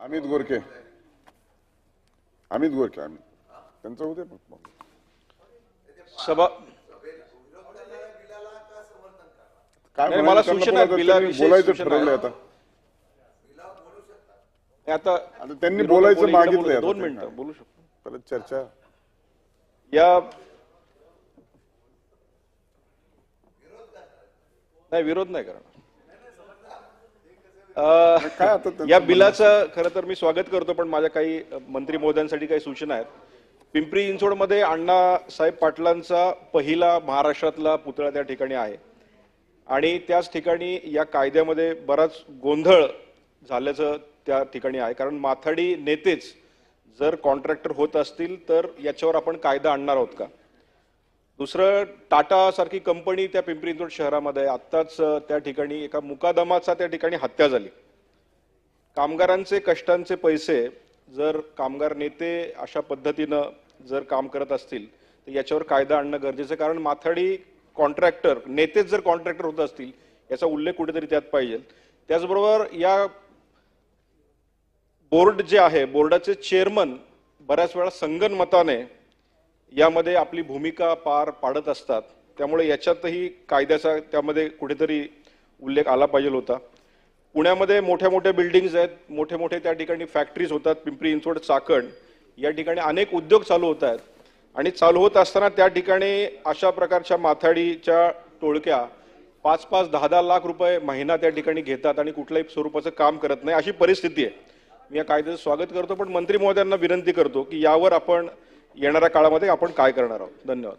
अमित गोरखे अमित गोरखे अमित. त्यांचं होते सभा काय मला सूचना बोलायचं, ठरवलंय. आता. त्यांनी बोलायचं. आता दोन मिनिटं. बोलू शकतो. परत चर्चा. या नाही विरोध नाही करणार. काय आता या बिलाचं खरं तर मी स्वागत करतो पण माझ्या काही मंत्री महोदयांसाठी काही सूचना आहेत. पिंपरी चिंचवडमध्ये अण्णासाहेब पाटलांचा पहिला महाराष्ट्रातला पुतळा त्या ठिकाणी आहे. आणि त्याच ठिकाणी या कायद्यामध्ये बराच गोंधळ झाल्याचं त्या ठिकाणी आहे. कारण माथाडी नेतेच जर कॉन्ट्रॅक्टर होत असतील तर याच्यावर आपण कायदा आणणार आहोत का? दुसरं टाटा सारखी कंपनी त्या पिंपरी चिंचवड शहरामध्ये आत्ताच त्या ठिकाणी एका मुकादमाचा त्या ठिकाणी हत्या झाली. कामगारांचे कष्टांचे पैसे जर कामगार नेते अशा पद्धतीनं जर काम करत असतील तर याच्यावर कायदा आणणं गरजेचं कारण माथाडी कॉन्ट्रॅक्टर नेतेच जर कॉन्ट्रॅक्टर होत असतील याचा उल्लेख कुठेतरी त्यात पाहिजे. त्याचबरोबर या बोर्ड जे आहे बोर्डाचे चेअरमन बऱ्याच वेळा संगनमताने यामध्ये आपली भूमिका पार पाडत असतात. त्यामुळे याच्यातही कायद्याचा त्यामध्ये कुठेतरी उल्लेख आला पाहिजे होता. पुण्यामध्ये मोठ्या मोठ्या बिल्डिंग्स आहेत. मोठे मोठे त्या ठिकाणी फॅक्टरीज होतात. पिंपरी इंचवड चाकण या ठिकाणी अनेक उद्योग चालू होत आहेत. आणि चालू होत असताना त्या ठिकाणी अशा प्रकारच्या माथाडीच्या टोळक्या पाच पाच दहा दहा लाख रुपये महिना त्या ठिकाणी घेतात आणि कुठल्याही स्वरूपाचं काम करत नाही. अशी परिस्थिती आहे. मी या कायद्याचं स्वागत करतो पण मंत्री महोदयांना विनंती करतो की यावर आपण येणाऱ्या काळामध्ये आपण काय करणार आहोत? धन्यवाद.